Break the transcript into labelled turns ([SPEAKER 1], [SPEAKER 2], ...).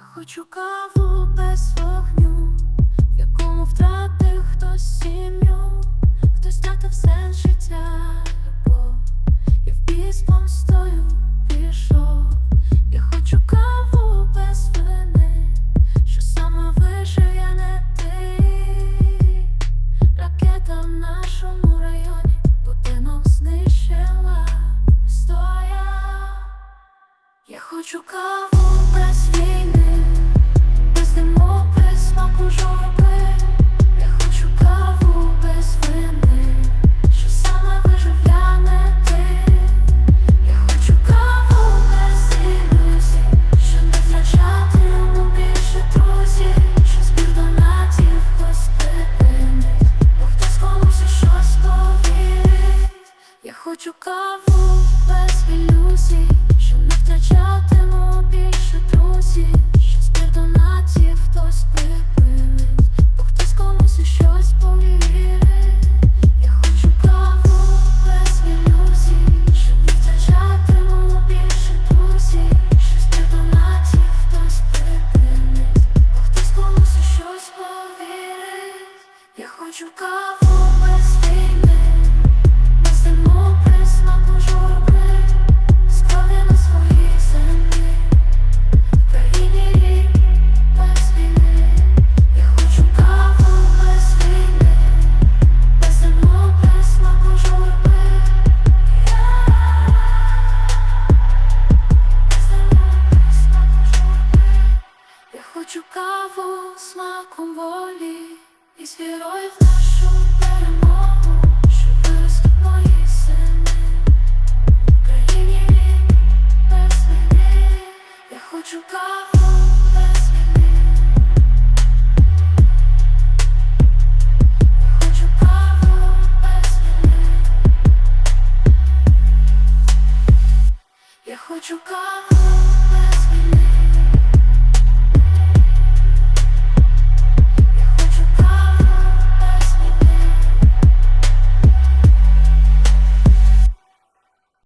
[SPEAKER 1] Хочу каву без вогню, в якому втратив хтось сім'ю, хтось втратив сенс життя, любов, і в біс помстою пішов. Я хочу каву без вини, що саме виживе не ти. Ракета в нашому районі, будинок знищила стоя. Я хочу каву без війни, хочу каву без ілюзій, що не втрачатиму більше друзів, каву смаком волі і з вірою в нашу перемогу, що виростуть мої сини. В країні без війни. Я хочу каву без війни. Я хочу каву. Я хочу каву.